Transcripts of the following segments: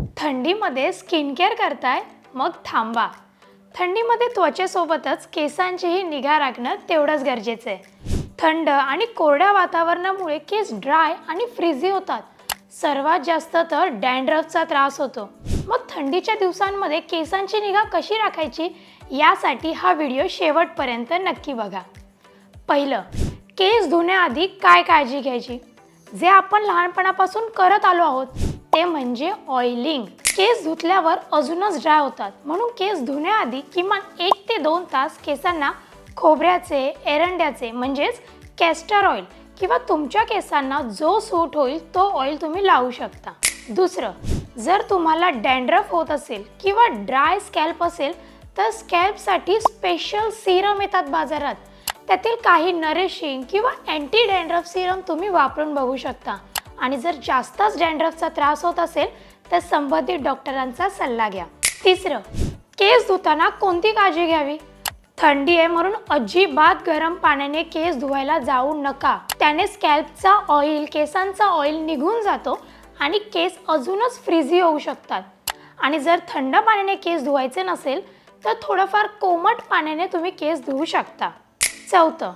थंडीमध्ये skin care करताय? मग थांबा. थंडीमध्ये त्वचेसोबतच केसांचीही निगा राखणं तेवढंच गरजेचं आहे थंड आणि कोरड्या वातावरणामुळे केस ड्राय आणि फ्रिझी होतात. सर्वात जास्त तर डॅन्ड्रफचा त्रास होतो. मग थंडीच्या दिवसांमध्ये केसांची निगा कशी राखायची? यासाठी हा व्हिडिओ शेवटपर्यंत नक्की बघा. पहिलं केस धुण्याआधी काय काळजी घ्यायची? जे आपण लहानपणापासून करत आलो आहोत ते म्हणजे ऑइलिंग केस धुतल्यावर अजूनच ड्राय होतात. म्हणून केस धुण्याआधी किमान एक ते दोन तास केसांना खोबऱ्याचे एरंड्याचे म्हणजेच कॅस्टर ऑइल किंवा तुमच्या केसांना जो सूट होईल तो ऑइल तुम्ही लावू शकता. दुसरं जर तुम्हाला डँड्रफ होत असेल किंवा ड्राय स्कॅल्प असेल तर स्कॅल्पसाठी स्पेशल सिरम येतात बाजारात. त्यातील काही नरिशिंग किंवा अँटी डँड्रफ सिरम तुम्ही वापरून बघू शकता. आणि जर जास्तच डॅन्ड्रफचा त्रास होत असेल तर संबंधित डॉक्टरांचा सल्ला घ्या. तिसरं केस धुताना कोणती काळजी घ्यावी? थंडी आहे म्हणून अजिबात गरम पाण्याने केस धुवायला जाऊ नका. त्याने स्कॅल्पचा ऑइल केसांचा ऑइल निघून जातो आणि केस अजूनच फ्रिझी होऊ शकतात. आणि जर थंड पाण्याने केस धुवायचे नसेल तर थोडंफार कोमट पाण्याने तुम्ही केस धुवू शकता. चौथं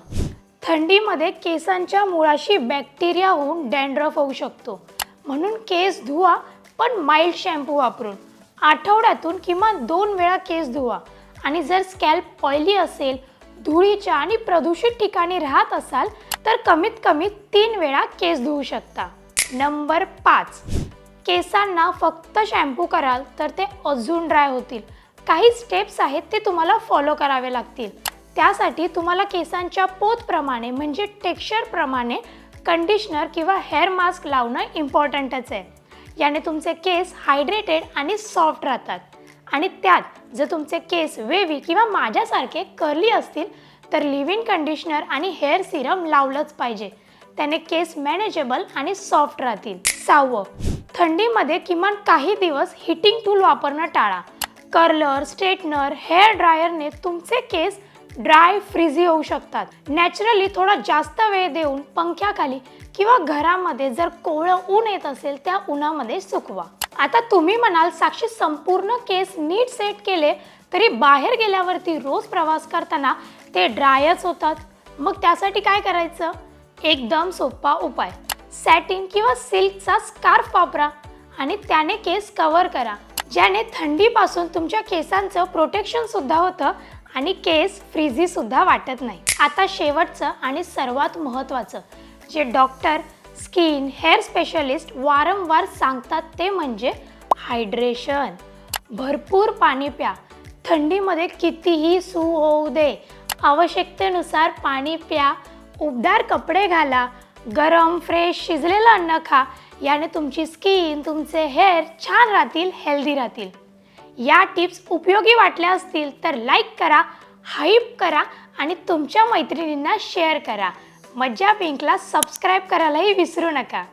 थंडीमध्ये केसांच्या मुळाशी बॅक्टेरिया होऊन डॅन्ड्रफ होऊ शकतो. म्हणून केस धुवा पण माइल्ड शॅम्पू वापरून. आठवड्यातून किमान दोन वेळा केस धुवा. आणि जर स्कॅल्प ऑइली असेल धुळीच्या आणि प्रदूषित ठिकाणी राहत असाल तर कमीत कमी तीन वेळा केस धुवू शकता. नंबर पाच. केसांना फक्त शॅम्पू कराल तर ते अजून ड्राय होतील. काही स्टेप्स आहेत ते तुम्हाला फॉलो करावे लागतील. त्यासाठी तुम्हाला केसांच्या पोतप्रमाणे म्हणजे टेक्स्चरप्रमाणे कंडिशनर किंवा हेअर मास्क लावणं इम्पॉर्टंटच आहे. याने तुमचे केस हायड्रेटेड आणि सॉफ्ट राहतात. आणि त्यात जर तुमचे केस वेवी किंवा माझ्यासारखे कर्ली असतील तर लिव्ह इन कंडिशनर आणि हेअर सिरम लावलंच पाहिजे. त्याने केस मॅनेजेबल आणि सॉफ्ट राहतील. सहावं थंडीमध्ये किमान काही दिवस हिटिंग टूल वापरणं टाळा. कर्लर स्ट्रेटनर हेअर ड्रायरने तुमचे केस ड्राय फ्रिझी होऊ शकतात. नॅचरली थोडा जास्त वेळ देऊन पंख्याखाली किंवा घरामध्ये जर कोवळं ऊन येत असेल त्या उन्हामध्ये सुकवा. आता तुम्ही म्हणाल साक्षी संपूर्ण केस नीट सेट केले तरी बाहेर गेल्यावरती रोज प्रवास करताना ते ड्रायच होतात. मग त्यासाठी काय करायचं? एकदम सोपा उपाय. सॅटिन किंवा सिल्कचा स्कार्फ वापरा आणि त्याने केस कव्हर करा. ज्याने थंडीपासून तुमच्या केसांचं प्रोटेक्शन सुद्धा होतं आणि केस फ्रिझी सुद्धा वाटत नाही. आता शेवटचं आणि सर्वात महत्त्वाचं जे डॉक्टर स्किन हेअर स्पेशलिस्ट वारंवार सांगतात ते म्हणजे हायड्रेशन. भरपूर पाणी प्या. थंडीमध्ये कितीही सू होऊ दे आवश्यकतेनुसार पाणी प्या. उबदार कपडे घाला गरम फ्रेश शिजलेलं अन्न खा. याने तुमची स्किन तुमचे हेअर छान राहतील हेल्दी राहतील. या टिप्स उपयोगी वाटल्या असतील तर लाईक करा हाईप करा आणि तुमच्या मैत्रिणींना शेअर करा. मज्जा पिंकला सबस्क्राईब करायलाही विसरू नका.